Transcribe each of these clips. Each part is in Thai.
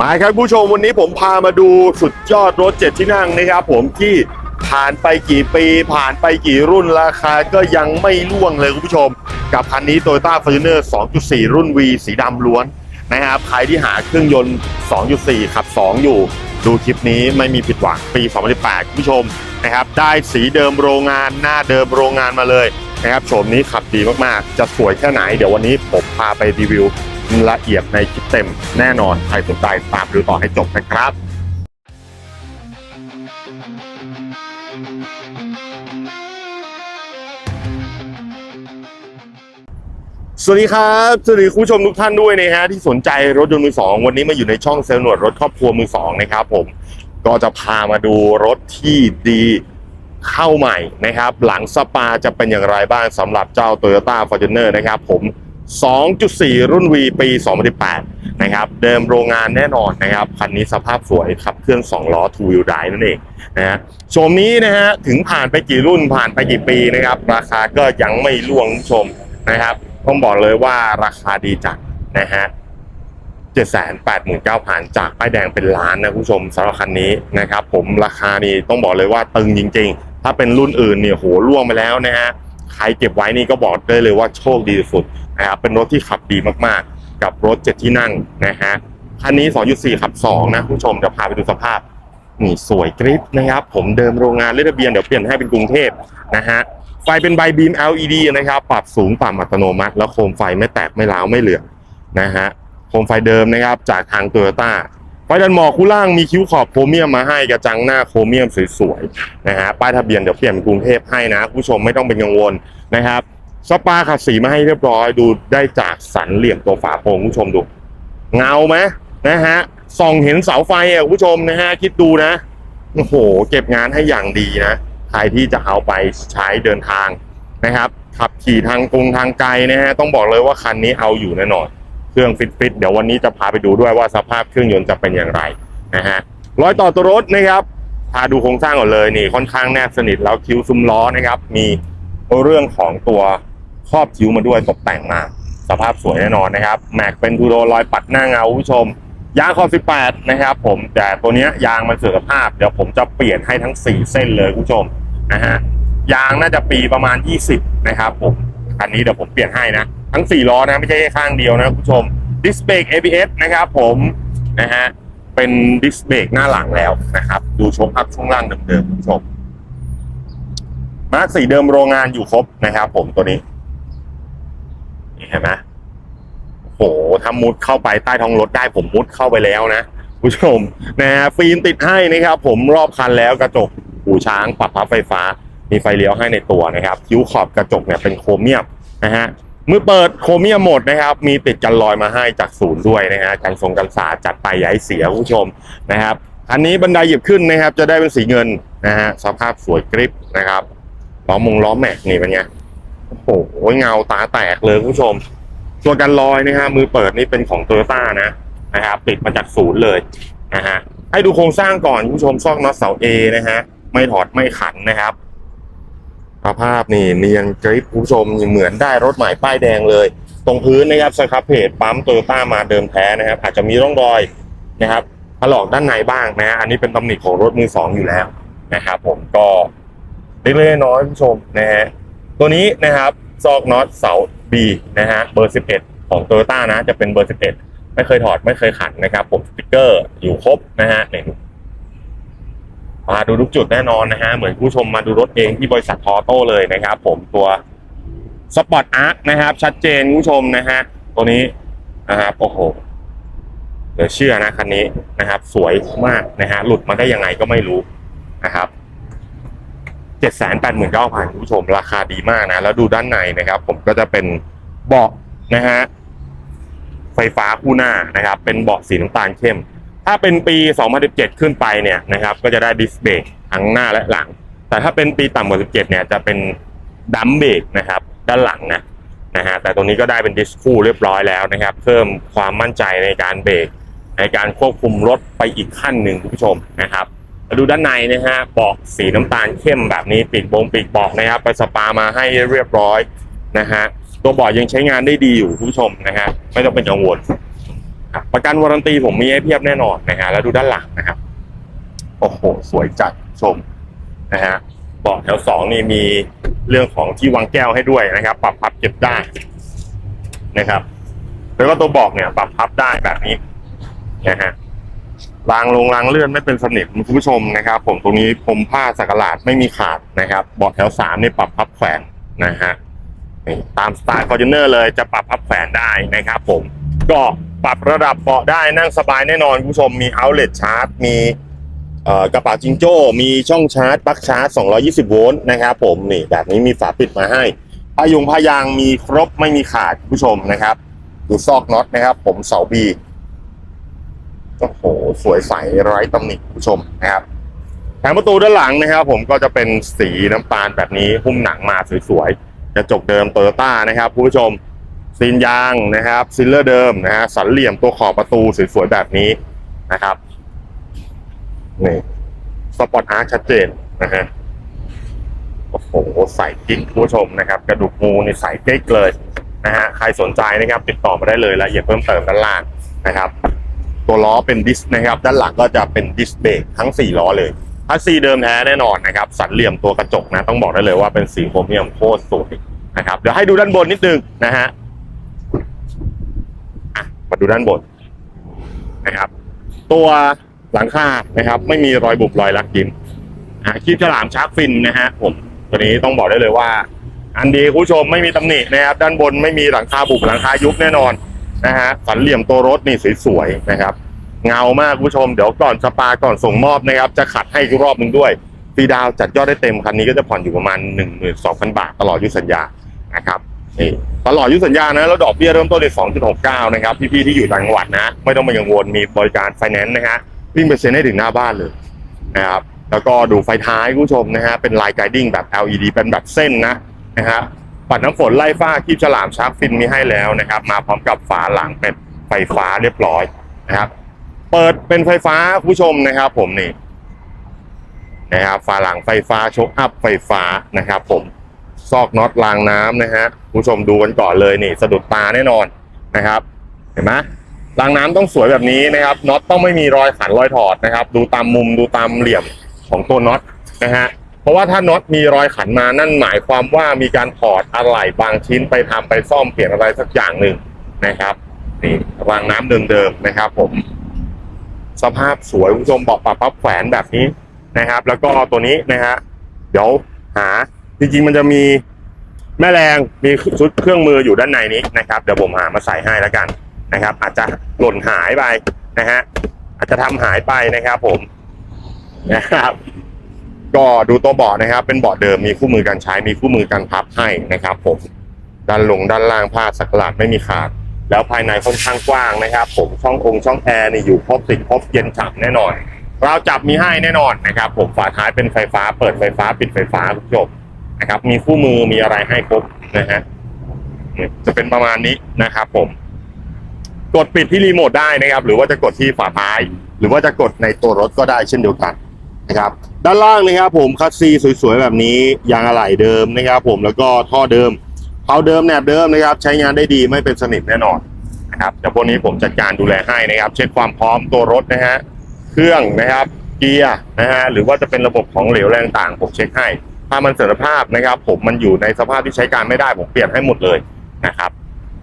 มาครับผู้ชมวันนี้ผมพามาดูสุดยอดรถเจ็ดที่นั่งนะครับผมที่ผ่านไปกี่ปี ผ่านไปกี่รุ่นราคาก็ยังไม่ล่วงเลยคุณผู้ชม กับคันนี้ Toyota Fortuner 2.4 รุ่น V สีดำล้วนนะครับใครที่หาเครื่องยนต์ 2.4 ขับ 2 อยู่ ดูคลิปนี้ไม่มีผิดหวังปี 2018 คุณผู้ชมนะครับได้สีเดิมโรงงานหน้าเดิมโรงงานมาเลยนะครับโฉมนี้ขับดีมากๆ จะสวยแค่ไหน เดี๋ยววันนี้ผมพาไปรีวิว ละเอียดในคลิปเต็มแน่นอนใครสนใจตามดูต่อให้จบนะครับสวัสดีครับสวัสดีคุณผู้ชมทุกท่านด้วยนะฮะที่สนใจรถยนต์มือสองวันนี้มาอยู่ในช่องเซลล์หนวดรถครอบครัวมือสองนะครับผมก็จะพามาดูรถที่ดีเข้าใหม่นะครับ หลังสปาจะเป็นอย่างไรบ้างสำหรับเจ้า Toyota Fortuner นะครับผม 2.4 รุ่น V ปี 2018 นะครับ เดิมโรงงานแน่นอนนะครับ คันนี้สภาพสวยขับเคลื่อน 2 ล้อ two wheel drive นั่นเองนะฮะโฉมนี้นะฮะ ถึงผ่านไปกี่รุ่นผ่านไปกี่ปีนะครับ ราคาก็ยังไม่ล่วงคุณผู้ชมนะครับ ต้องบอกเลยว่าราคาดีจัดนะฮะ789,000 จากป้ายแดงเป็นล้านนะคุณผู้ชมสำหรับคันนี้นะครับ ผมราคานี่ต้องบอกเลยว่าตึงจริง ๆ ถ้าเป็นรุ่นอื่นเนี่ยโหล่วงไปแล้วนะฮะ ใครเก็บไว้นี่ก็บอกได้เลยว่าโชคดีสุดนะครับเป็นรถที่ขับดีมากๆ กับรถเจ็ดที่นั่งนะฮะคันนี้ 2.4 ขับ 2 นะคุณผู้ชมเดี๋ยวพาไปดูสภาพนี่สวยกริปนะครับผมเดิมโรงงานเลทะเบียนเดี๋ยวเปลี่ยนให้เป็นกรุงเทพนะฮะไฟเป็นใบบีม LED นะครับปรับสูงปรับอัตโนมัติ แล้วโคมไฟไม่แตกไม่ร้าวไม่เหลืองนะฮะโคมไฟเดิมนะครับจากทางโตโยต้า ไฟดันหมอกคู่ล่างมีคิ้วขอบโครเมียมมาให้กระจังหน้าโครเมียมสวยๆนะฮะป้ายทะเบียนเดี๋ยวเปลี่ยนเป็นกรุงเทพให้นะคุณผู้ชมไม่ต้องเป็นกังวลนะครับสปาขัดสีมาให้เรียบร้อยดูได้จากสันเหลี่ยมตัวฝาโปรงคุณผู้ชมดู เงาไหมนะฮะส่องเห็นเสาไฟอะคุณผู้ชมนะฮะคิดดูนะโอ้โหเก็บงานให้อย่างดีนะใครที่จะเอาไปใช้เดินทางนะครับขับขี่ทางกรุงทางไกลนะฮะต้องบอกเลยว่าคันนี้เอาอยู่แน่นอน เครื่องฟิตฟิตๆเดี๋ยววันนี้จะพาไปดูด้วยว่าสภาพเครื่องยนต์จะเป็นอย่างไรนะฮะรอยต่อตัวรถนะครับพาดูโครงสร้างก่อนเลยนี่ค่อนข้างแนบสนิทแล้วคิ้วซุ้มล้อนะครับ มีเรื่องของตัวครอบคิ้วมาด้วยตกแต่งมาสภาพสวยแน่นอนนะครับแม็กเป็นทูโรอยปัดหน้าเงาคุณผู้ชม ยางขอบ18 นะครับ ผมแต่ตัวนี้ยางมันเสื่อมสภาพ เดี๋ยวผมจะเปลี่ยนให้ทั้ง 4 เส้นเลยคุณผู้ชมนะฮะยางน่าจะปีประมาณ 20 นะครับผมคันนี้เดี๋ยวผมเปลี่ยนให้นะ ทั้ง 4 ล้อนะ ไม่ใช่แค่ข้างเดียวนะคุณผู้ชมดิสเบรก ABS นะครับผมนะฮะเป็นดิสเบรกหน้าหลังแล้วนะครับ ดูชมอัพช่วงล่างเดิมๆคุณผู้ชมมาร์คสีเดิมโรงงานอยู่ครบนะครับผมตัวนี้นี่เห็นไหมโอ้โหถ้ามุดเข้าไปใต้ท้องรถได้ผมมุดเข้าไปแล้วนะผู้ชมนะฮะฟิล์มติดให้นะครับ ผมรอบคันแล้วกระจกหูช้างปรับพับไฟฟ้า มีไฟเลี้ยวให้ในตัวนะครับคิ้วขอบกระจกเนี่ยเป็นโครเมียมนะฮะ มือเปิดโครเมียมหมดนะครับ มีติดกันรอยมาให้จากศูนย์ด้วยนะฮะกันทรงกันสาจัดไปอย่าให้เสียคุณผู้ชมนะครับ อันนี้บันไดหยิบขึ้นนะครับ จะได้เป็นสีเงินนะฮะสภาพสวยกริปนะครับล้อมงล้อแม็กนี่เป็นไงโอ้โหเงาตาแตกเลยคุณผู้ชมตัวนกันลอยนะฮะมือเปิดนี่เป็นของโตโยต้านะนะครับติดมาจากศูนย์เลยนะฮะให้ดูโครงสร้างก่อนคุณผู้ชมซอกน็อตเสา A นะฮะไม่ถอดไม่ขันนะครับ สภาพนี่เนียนกริปคุณผู้ชมเหมือนได้รถใหม่ป้ายแดงเลย ตรงพื้นนะครับสครับเพจปั๊มโตโยต้ามาเดิมแท้นะครับ อาจจะมีร่องรอยนะครับถลอกด้านในบ้างนะฮะอันนี้เป็นตำหนิของรถมือสองอยู่แล้วนะครับผมก็เล็กๆน้อยๆคุณผู้ชมนะฮะตัวนี้นะครับซอกน็อตเสา B นะฮะเบอร์ 11 ของโตโยต้านะจะเป็นเบอร์ 11 ไม่เคยถอดไม่เคยขันนะครับ ผมสติกเกอร์อยู่ครบนะฮะเนี่ย มาดูทุกจุดแน่นอนนะฮะ เหมือนผู้ชมมาดูรถเองที่บริษัททอโต้เลยนะครับ ผมตัวสปอร์ตอาร์คนะครับ ชัดเจนผู้ชมนะฮะ ตัวนี้นะครับโอ้โหเหลือเชื่อนะคันนี้นะครับ สวยมากนะฮะหลุดมาได้ยังไงก็ไม่รู้นะครับเจ็ดแสนแปดหมื่นเก้าพันผู้ชมราคาดีมากนะ แล้วดูด้านในนะครับ ผมก็จะเป็นเบาะนะฮะไฟฟ้าคู่หน้านะครับ เป็นเบาะสีน้ำตาลเข้ม ถ้าเป็นปี 2017 ขึ้นไปเนี่ยนะครับ ก็จะได้ดิสเบรกทั้งหน้าและหลัง แต่ถ้าเป็นปีต่ำกว่า 17 เนี่ยจะเป็นดัมเบรกนะครับ ด้านหลังนะนะฮะแต่ตรงนี้ก็ได้เป็นดิสคู่เรียบร้อยแล้วนะครับ เพิ่มความมั่นใจในการเบรกในการควบคุมรถไปอีกขั้นหนึ่งคุณผู้ชมนะครับดูด้านในนะฮะเบาะสีน้ำตาลเข้มแบบนี้ปีกบงปีกเบาะนะครับไปสปามาให้เรียบร้อยนะฮะตัวเบาะยังใช้งานได้ดีอยู่คุณผู้ชมนะฮะไม่ต้องเป็นกังวล ประกันวารันตีผมมีให้เพียบแน่นอนนะฮะแล้วดูด้านหลังนะครับโอ้โหสวยจัดชมนะฮะเบาะแถวสองนี่มีเรื่องของที่วางแก้วให้ด้วยนะครับ ปรับพับเก็บได้นะครับแล้วก็ตัวเบอกเนี่ย ปรับพับได้แบบนี้นะฮะรางลงรางเลื่อนไม่เป็นสนิมคุณผู้ชมนะครับ ผมตรงนี้ผมผ้าสักหลาดไม่มีขาดนะครับเบาะแถวสามนี่ปรับพับแขวนนะฮะตามสไตล์ฟอร์จูเนอร์เลยจะปรับพับแขวนได้นะครับ ผมก็ ปรับระดับเบาะได้นั่งสบายแน่นอนคุณผู้ชมมี outlet charge มีกระเป๋าจิงโจ้ มีช่องชาร์จปลั๊กชาร์จ 220 โวลต์นะครับผมนี่แบบนี้มีฝาปิดมาให้พายุงพายางมีครบไม่มีขาดคุณผู้ชมนะครับดูซอกน็อตนะครับ ผมเสาบีโอ้โหสวยใสไร้ตำหนิคุณผู้ชมนะครับแผงประตูด้านหลังนะครับ ผมก็จะเป็นสีน้ำตาลแบบนี้หุ้มหนังมาสวยๆกระจกเดิมโตโยต้านะครับคุณผู้ชม ซีนยางนะครับซิลเลอร์เดิมนะฮะสันเหลี่ยมตัวขอบประตูสวยๆแบบนี้นะครับนี่สปอร์ตอาร์ชัดเจนนะฮะโอ้โหใส่กิ๊กคุณผู้ชมนะครับ กระดูกงูนี่ใส่กิ๊กเลยนะฮะใครสนใจนะครับ ติดต่อมาได้เลยละเอียดเพิ่มเติมด้านล่างนะครับ ตัวล้อเป็นดิสนะครับ ด้านหลังก็จะเป็นดิสเบรกทั้ง 4 ล้อเลยถ้าซีเดิมแท้แน่นอนนะครับ สันเหลี่ยมตัวกระจกนะ ต้องบอกได้เลยว่าเป็นสีโครเมียมโคตรสวยนะครับ เดี๋ยวให้ดูด้านบนนิดนึงนะฮะ มาดูด้านบนนะครับ ตัวหลังคานะครับ ไม่มีรอยบุบรอยลักยิ้มอะคลิปฉลามชาร์กฟินนะฮะผมตัวนี้ต้องบอกได้เลยว่า อันดีคุณผู้ชมไม่มีตำหนินะครับ ด้านบนไม่มีหลังคาบุบหลังคายุบแน่นอนนะฮะสันเหลี่ยมตัวรถนี่สวยๆนะครับ เงามากคุณผู้ชมเดี๋ยวก่อนสปาก่อนส่งมอบนะครับ จะขัดให้อีกรอบหนึ่งด้วยฟรีดาวจัดยอดได้เต็มคันนี้ก็จะผ่อนอยู่ประมาณ 1 2 0 0 0 บาทตลอดยุสัญญานะครับ นี่ตลอดยุสัญญานะแล้วดอกเบี้ยเริ่มต้นที่2.69 นะครับ พี่ๆที่อยู่ต่างจังหวัดนะ ไม่ต้องไปกังวลมีบริการไฟแนนซ์นะฮะวิ่งไปเซ็นให้ถึงหน้าบ้านเลยนะครับแล้วก็ดูไฟท้ายคุณผู้ชมนะฮะเป็นลายไกดิ้งแบบ LED เป็นแบบเส้นนะนะฮะปัดน้ำฝนไล่ฟ้าคีบฉลามชาร์กฟินมีให้แล้วนะครับ มาพร้อมกับฝาหลังเป็นไฟฟ้าเรียบร้อยนะครับ เปิดเป็นไฟฟ้าคุณผู้ชมนะครับ ผมนี่นะครับฝาหลังไฟฟ้าชกอัพไฟฟ้านะครับ ผม ซอกน็อตรางน้ำนะฮะคุณผู้ชมดูกันก่อนเลยนี่สะดุดตาแน่นอนนะครับ เห็นไหมรางน้ำต้องสวยแบบนี้นะครับน็อตต้องไม่มีรอยขันรอยถอดนะครับ ดูตามมุมดูตามเหลี่ยมของตัวน็อตนะฮะเพราะว่าถ้าน็อตมีรอยขันมานั่นหมายความว่ามีการถอดอะไหล่บางชิ้นไปทำไปซ่อมเปลี่ยนอะไรสักอย่างหนึ่งนะครับนี่รางน้ำเดิมๆนะครับ ผม สภาพสวยคุณผู้ชมบอกปรับปั๊บแขวนแบบนี้นะครับ แล้วก็ตัวนี้นะฮะเดี๋ยวหา จริงๆมันจะมีแม่แรงมีชุดเครื่องมืออยู่ด้านในนี้นะครับเดี๋ยวผมหามาใส่ให้แล้วกันนะครับ อาจจะหล่นหายไปนะฮะอาจจะทำหายไปนะครับ ผมนะครับก็ดูตัวเบาะนะครับ เป็นเบาะเดิมมีคู่มือการใช้มีคู่มือการพับให้นะครับ ผมด้านลงด้านล่างผ้าสักหลาดไม่มีขาด แล้วภายในค่อนข้างกว้างนะครับ ผมช่ององค์ช่องแอร์นี่อยู่ครบติดครบเย็นฉ่ำแน่นอนเราจับมีให้แน่นอนนะครับ ผมฝาท้ายเป็นไฟฟ้า เปิดไฟฟ้าปิดไฟฟ้าคุณผู้ชม นะครับ มีคู่มือมีอะไรให้ครบนะฮะจะเป็นประมาณนี้นะครับ ผม กดปิดที่รีโมทได้นะครับ หรือว่าจะกดที่ฝาท้าย หรือว่าจะกดในตัวรถก็ได้เช่นเดียวกันนะครับ ด้านล่างนะครับ ผมคัสซีสวยๆแบบนี้ยางอะไหล่เดิมนะครับ ผมแล้วก็ท่อเดิมเผาเดิมแหนบเดิมนะครับ ใช้งานได้ดีไม่เป็นสนิมแน่นอนนะครับเดี๋ยวพวกนี้ผมจัดการดูแลให้นะครับ เช็คความพร้อมตัวรถนะฮะเครื่องนะครับเกียร์นะฮะหรือว่าจะเป็นระบบของเหลวแรงต่างผมเช็คให้ ถ้ามันเสื่อมสภาพนะครับ ผมมันอยู่ในสภาพที่ใช้การไม่ได้ผมเปลี่ยนให้หมดเลยนะครับ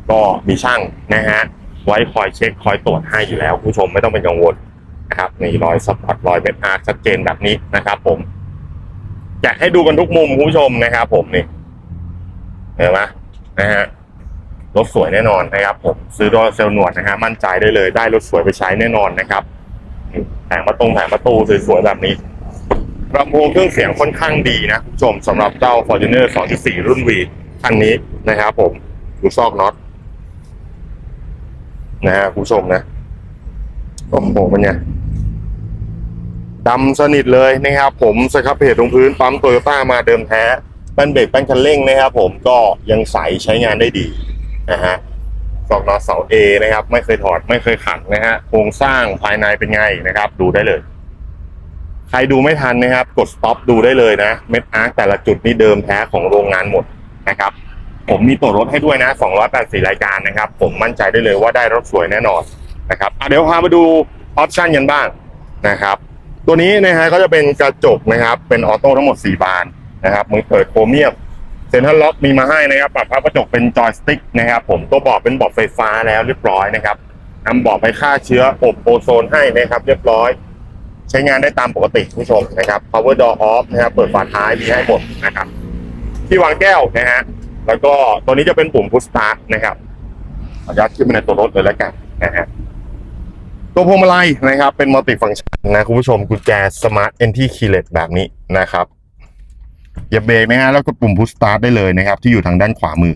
ก็มีช่างนะฮะไว้คอยเช็คคอยตรวจให้อยู่แล้วคุณผู้ชมไม่ต้องเป็นกังวลนะครับนี่รอยสปอตรอยเม็ดอาร์ชัดเจนแบบนี้นะครับ ผมแกะให้ดูกันทุกมุมคุณผู้ชมนะครับ ผมนี่เห็นไหมนะฮะรถสวยแน่นอนนะครับ ผมซื้อรถเซลล์หนวดนะฮะมั่นใจได้เลยได้รถสวยไปใช้แน่นอนนะครับแผงประตูแผงประตูสวยๆแบบนี้ ลำโพงเครื่องเสียงค่อนข้างดีนะคุณผู้ชมสำหรับเจ้า Fortuner 2.4 รุ่น V คันนี้นะครับผมดูซอกน็อตนะฮะคุณผู้ชมนะโอ้โหมันเนี่ยดำสนิทเลยนะครับผมสครับเพจตรงพื้นปั๊มโตโยต้ามาเดิมแท้แป้นเบรกแป้นคันเร่งนะครับผมก็ยังใสใช้งานได้ดีนะฮะซอกน็อตเสา A นะครับ ไม่เคยถอดไม่เคยขัดนะฮะโครงสร้างภายในเป็นไงนะครับ ดูได้เลย ใครดูไม่ทันนะครับ กด stop ดูได้เลยนะเม็ดอาร์คแต่ละจุดนี่เดิมแท้ของโรงงานหมดนะครับ ผมมีตัวรถให้ด้วยนะ284รายการนะครับ ผมมั่นใจได้เลยว่าได้รถสวยแน่นอนนะครับเดี๋ยวพามาดูออปชันกันบ้างนะครับ ตัวนี้นะฮะก็จะเป็นกระจกนะครับ เป็นออโต้ทั้งหมด 4 บานนะครับมือเปิดโครเมียมเซ็นทรัลล็อกมีมาให้นะครับปรับพับกระจกเป็นจอยสติ๊กนะครับ ผมตัวเบาะเป็นเบาะไฟฟ้าแล้วเรียบร้อยนะครับนำเบาะไปฆ่าเชื้ออบโอโซนให้นะครับ เรียบร้อย ใช้งานได้ตามปกติคุณผู้ชมนะครับ power door off นะครับเปิดฝาท้ายมีให้หมดนะครับ ที่วางแก้วนะฮะแล้วก็ตัวนี้จะเป็นปุ่ม push start นะครับขออนุญาตขึ้นไปในตัวรถเลยแล้วกันนะฮะตัวพวงมาลัยนะครับ เป็นมัลติฟัง c t ชันนะคุณผู้ชมกุญแจสมาร์ทเอนที่คีเลตแบบนี้นะครับเหยียบเบรกนะฮะแล้วก็ปุ่มพุชสตาร์ทได้เลยนะครับ ที่อยู่ทางด้านขวามือ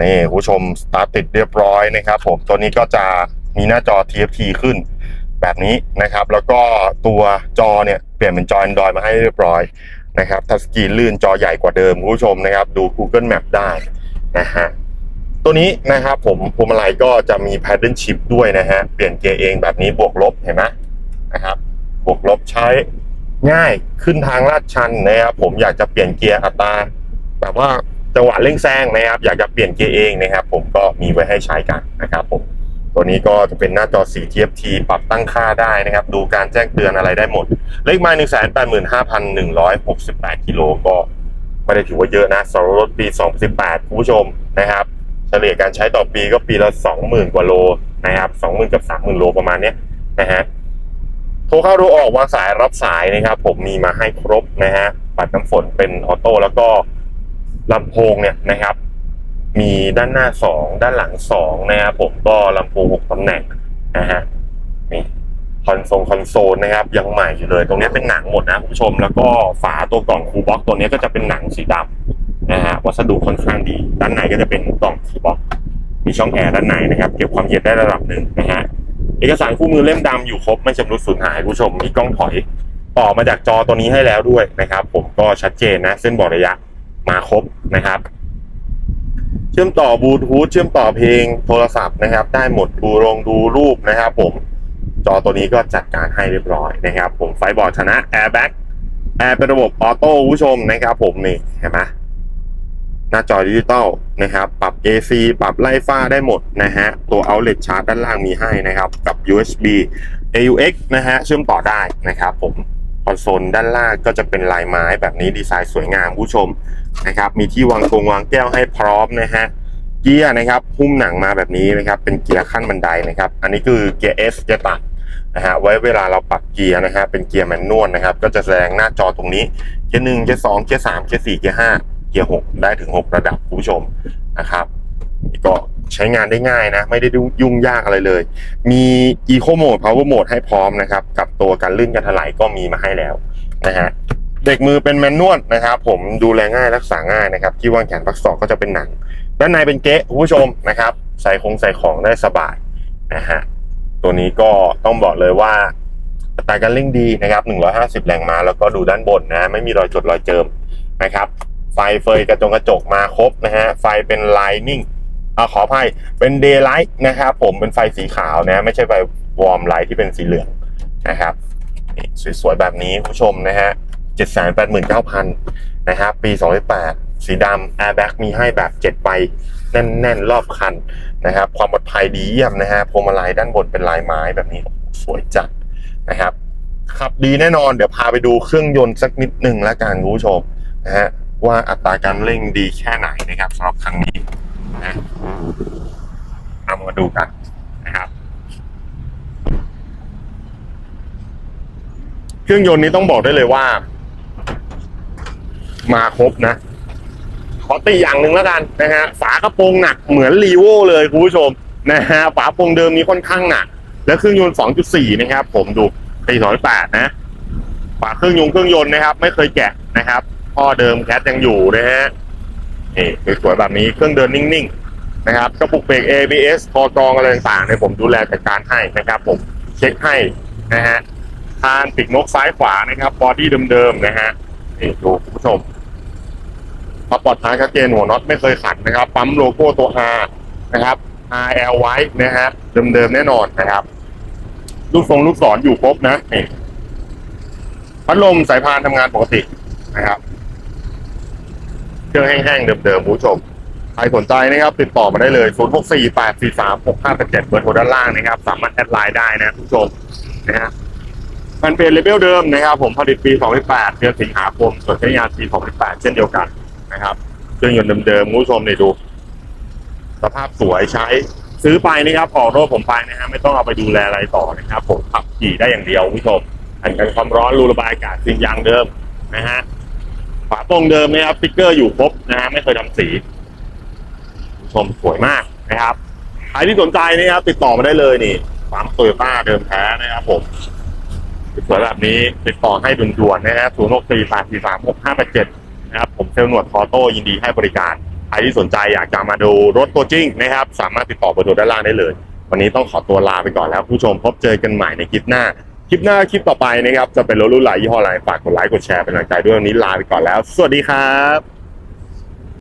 นี่คุณผู้ชมสตาร์ทติดเรียบร้อยนะครับ ผมตัวนี้ก็จะ มีหน้าจอ TFT ขึ้นแบบนี้นะครับ แล้วก็ตัวจอเนี่ยเปลี่ยนเป็นจอ Android มาให้เรียบร้อยนะครับทัชสกรีนลื่นจอใหญ่กว่าเดิมคุณผู้ชมนะครับ ดู Google Map ได้นะฮะตัวนี้นะครับผมพวงมาลัยก็จะมี paddle shift ด้วยนะฮะเปลี่ยนเกียร์เองแบบนี้บวกลบเห็นไหมนะครับบวกลบใช้ง่ายขึ้นทางลาดชันนะครับผมอยากจะเปลี่ยนเกียร์อัตราแบบว่าจังหวะเร่งแซงนะครับ อยากจะเปลี่ยนเกียร์เองนะครับ ผมก็มีไว้ให้ใช้กันนะครับผม ตัวนี้ก็จะเป็นหน้าจอสี TFT ปรับตั้งค่าได้นะครับ ดูการแจ้งเตือนอะไรได้หมด เลขไม้หนึ่งแสนแปดหมื่นห้าพันหนึ่งร้อยหกสิบแปดกิโลก็ไม่ได้ถือว่าเยอะนะสำหรับรถปีสองสิบแปดคุณผู้ชมนะครับ เฉลี่ยการใช้ต่อปีก็ปีละสองหมื่นกว่าโลนะครับสองหมื่นกับสามหมื่นโลประมาณเนี้ยนะฮะโทรเข้าโทรออกวางสายรับสายนะครับ ผมมีมาให้ครบนะฮะปัดน้ำฝนเป็นออโต้แล้วก็ลำโพงเนี่ยนะครับ มีด้านหน้าสองด้านหลังสองนะครับผมก็ลำโพงหกตำแหน่งนะฮะนี่คอนโซลคอนโซลนะครับยังใหม่อยู่เลย ตรงนี้เป็นหนังหมดนะคุณผู้ชม แล้วก็ฝาตัวกล่องคูบ็อกตัวนี้ก็จะเป็นหนังสีดำนะฮะวัสดุค่อนข้างดี ด้านในก็จะเป็นกล่องคีย์บ็อกมีช่องแอร์ด้านในนะครับ เก็บความเย็นได้ระดับหนึ่งนะฮะเอกสารคู่มือเล่มดำอยู่ครบไม่ชำรุดสูญหายคุณผู้ชมมีกล้องถอยต่อมาจากจอตัวนี้ให้แล้วด้วยนะครับ ผมก็ชัดเจนนะ เส้นบอกระยะมาครบนะครับ ชื่อมต่อบลูทูธเชื่อมต่อเพลงโทรศัพท์นะครับ ได้หมดดูลงดูรูปนะครับ ผมจอตัวนี้ก็จัดการให้เรียบร้อยนะครับ ผมไฟบอร์ดชนะแอร์แบ็กแอร์เป็นระบบออโต้คุณผู้ชมนะครับ ผมนี่เห็นไหมหน้าจอดิจิตอลนะครับ ปรับ AC ปรับไล่ฟ้าได้หมดนะฮะ ตัว outlet charge ด้านล่างมีให้นะครับ กับ USB AUX นะฮะ เชื่อมต่อได้นะครับผม อนโซลด้านล่างก็จะเป็นลายไม้แบบนี้ดีไซน์สวยงามผู้ชมนะครับ มีที่วางกงวางแก้วให้พร้อมนะฮะเกียร์นะครับหุ้มหนังมาแบบนี้นะครับเป็นเกียร์ขั้นบันไดนะครับ อันนี้คือเกียร์ S จะตัดนะฮะไว้เวลาเราปรับเกียร์นะฮะเป็นเกียร์แมนนวลนะครับ ก็จะแสดงหน้าจอตรงนี้เกียร์หนึ่งเกียร์สองเกียร์สามเกียร์สี่เกียร์ห้าเกียร์หกได้ถึงหกระดับผู้ชมนะครับก็ ช้งานได้ง่ายนะ ไม่ได้ยุ่งยากอะไรเลย มี Eco Mode Power Mode ให้พร้อมนะครับ กับตัวการลื่นการถลายก็มีมาให้แล้วนะฮะเด็กมือเป็นแมนนวลนะครับ ผมดูแลง่ายรักษาง่ายนะครับ ที่วางแขนพักศอกก็จะเป็นหนัง ด้านในเป็นเก๊ะคุณผู้ชมนะครับ ใส่คงใส่ของได้สบายนะฮะตัวนี้ก็ต้องบอกเลยว่าอัตราการเร่งดีนะครับ 150 แรงม้าแล้วก็ดูด้านบนนะ ไม่มีรอยจดรอยเจิมนะครับ ไฟเฟยกระจงกระจกมาครบนะฮะ ไฟเป็นไลนิ่ง อ่าขออภัยเป็นเดย์ไลท์นะครับผมเป็นไฟสีขาวนะไม่ใช่ไฟวอร์มไลท์ที่เป็นสีเหลืองนะครับสวยๆแบบนี้คุณผู้ชมนะฮะ789,000นะครับปี2008สีดำแอร์แบ็กมีให้แบบ7ใบแน่นๆ รอบคันนะครับ ความปลอดภัยดีเยี่ยมนะฮะพวงมาลัยด้านบนเป็นลายไม้แบบนี้สวยจัดนะครับขับดีแน่นอนเดี๋ยวพาไปดูเครื่องยนต์สักนิดหนึ่งแล้วกันคุณผู้ชมนะฮะว่าอัตราการเร่งดีแค่ไหนนะครับสำหรับครั้งนี้นะ เอามาดูกันนะครับ เครื่องยนต์นี้ต้องบอกได้เลยว่า มาครบนะ ขอตีอย่างหนึ่งแล้วกันนะฮะ ฝากระโปรงหนักเหมือนรีโวเลยคุณผู้ชมนะฮะ ฝาโปรงเดิมนี้ค่อนข้างหนัก และเครื่องยนต์ 2.4 นะครับ ผมดูปี2008นะ ฝาเครื่องยนต์เครื่องยนต์นะครับ ไม่เคยแกะนะครับพ่อเดิมแคทยังอยู่นะฮะนี่สวยๆแบบนี้เครื่องเดินนิ่งๆ นะครับกระปุกเบรก ABS คอกรองอะไรต่างๆเนี่ยผมดูแลจัดการให้นะครับผมเช็คให้นะฮะทานปีกนกซ้ายขวานะครับบอดี้เดิมๆนะฮะนี่ดูคุณผู้ชมความปลอดภัยชัดเจนหัวน็อตไม่เคยขัดนะครับ ปั๊มโลโก้ตัว R นะครับ RL ไว้นะฮะเดิมๆแน่นอนนะครับ ลูกทรงลูกศรอยู่ครบนะนี่พัดลมสายพานทำงานปกตินะครับเครื่องแห้งๆเดิมๆคุณผู้ชม ครสนใจนะครับติดต่อมาได้เลย 0648436587 เบอร์โทรด้านล่างนะครับ สามารถแอดไลน์ได้นะทุกผู้ชมนะฮะมันเป็นเลเวลเดิมนะครับ ผมผลิตปี 2008เดือนสิงหาคมส่วนใช้งานปี 2008เช่นเดียวกันนะครับเครื่องยนต์เดิมๆผู้ชมเนี่ยดู สภาพสวยใช้ซื้อไปนะครับออกรถผมไปนะฮะไม่ต้องเอาไปดูแลอะไรต่อนะครับ ผมขับขี่ได้อย่างเดียวคุณผู้ชมแผ่นกันความร้อนรูระบายอากาศสิ่งยางเดิมนะฮะฝาโปร่งเดิมนะครับสติ๊กเกอร์อยู่ครบนะฮะไม่เคยทำสี ชมสวยมากนะครับใครที่สนใจนะครับ ติดต่อมาได้เลยนี่ความโตโยต้าเดิมแท้นะครับผมสวยแบบนี้ติดต่อให้ด่วนๆนะฮะ0 6 4 8 4 3 6 5 8 7นะครับผมเซลล์หนวดคอโต้ยินดีให้บริการใครที่สนใจอยากจะมาดูรถตัวจริงนะครับ สามารถติดต่อเบอร์โทรด้านล่างได้เลย วันนี้ต้องขอตัวลาไปก่อนแล้วผู้ชมพบเจอกันใหม่ในคลิปหน้า คลิปหน้าคลิปต่อไปนะครับ จะเป็นรถรุ่นไหนยี่ห้ออะไรฝากกดไลค์กดแชร์เป็นกำลังใจด้วยวันนี้ลาไปก่อนแล้ว สวัสดีครับ